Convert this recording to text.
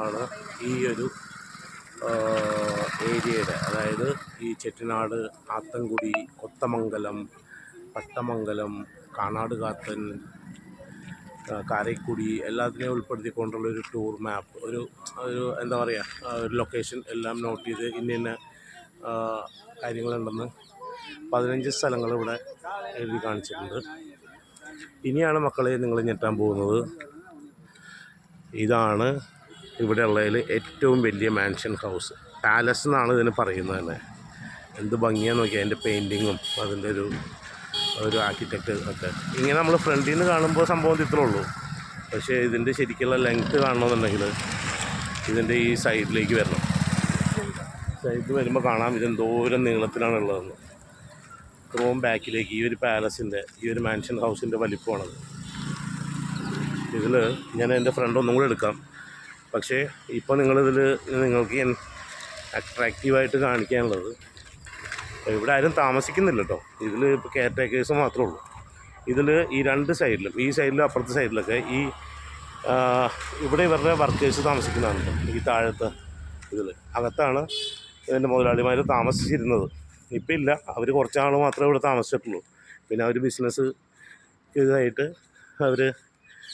ആണ് ഈ ഒരു ഏരിയയുടെ. അതായത് ഈ ചെട്ടിനാട് ആത്തൻകുടി കൊത്തമംഗലം പട്ടമംഗലം കാണാട് കാത്തൻ കാരക്കുടി എല്ലാത്തിനെയും ഉൾപ്പെടുത്തിക്കൊണ്ടുള്ള ഒരു ടൂർ മാപ്പ് ഒരു ഒരു എന്താ പറയുക ഒരു ലൊക്കേഷൻ എല്ലാം നോട്ട് ചെയ്ത് ഇന്ന ഇന്ന കാര്യങ്ങളുണ്ടെന്ന് പതിനഞ്ച് സ്ഥലങ്ങൾ ഇവിടെ എഴുതി കാണിച്ചിട്ടുണ്ട്. ഇനിയാണ് മക്കളെ നിങ്ങൾ ഞെട്ടാൻ പോകുന്നത്. ഇതാണ് ഇവിടെ ഉള്ളതിൽ ഏറ്റവും വലിയ മാൻഷൻ ഹൗസ് പാലസ് എന്നാണ് ഇതിന് പറയുന്നത് തന്നെ. എന്ത് ഭംഗിയാന്ന് നോക്കിയാൽ അതിന്റെ പെയിന്റിങ്ങും അതിന്റെ ഒരു ഒരു ആർക്കിടെക്റ്റ് ഒക്കെ. ഇങ്ങനെ നമ്മൾ ഫ്രണ്ടിൽ നിന്ന് കാണുമ്പോൾ സംഭവം ഇത്രേ ഉള്ളൂ. പക്ഷേ ഇതിന്റെ ശരിക്കുള്ള ലെങ്ത്ത് കാണണമെന്നുണ്ടെങ്കിൽ ഇതിന്റെ ഈ സൈഡിലേക്ക് വരണം. സൈഡ് വരുമ്പോൾ കാണാം ഇതെന്തോരം നീളത്തിലാണ് ഉള്ളതെന്ന്. ക്രോം ബാക്കിലേക്ക് ഈ ഒരു പാലസിന്റെ ഈ ഒരു മാൻഷൻ ഹൗസിന്റെ വലിപ്പമാണത്. ഇതിൽ ഞാൻ എന്റെ ഫ്രണ്ട് ഒന്നും കൂടെ എടുക്കാം. പക്ഷേ ഇപ്പോൾ നിങ്ങളിതിൽ നിങ്ങൾക്ക് അട്രാക്റ്റീവായിട്ട് കാണിക്കാനുള്ളത് ഇവിടെ ആരും താമസിക്കുന്നില്ല കേട്ടോ ഇതിൽ ഇപ്പോൾ കെയർ ടേക്കേഴ്സ് മാത്രമേ ഉള്ളൂ. ഇതിൽ ഈ രണ്ട് സൈഡിലും ഈ സൈഡിലും അപ്പുറത്തെ സൈഡിലൊക്കെ ഈ ഇവിടെ ഇവരുടെ വർക്കേഴ്സ് താമസിക്കുന്നതാണ്. ഈ താഴത്തെ ഇതിൽ അകത്താണ് ഇതിന്റെ മുതലാളിമാർ താമസിച്ചിരുന്നത്. ഇപ്പം ഇല്ല അവർ കുറച്ചാൾ മാത്രമേ ഇവിടെ താമസിച്ചിട്ടുള്ളൂ. പിന്നെ അവർ ബിസിനസ് ഇതായിട്ട് അവർ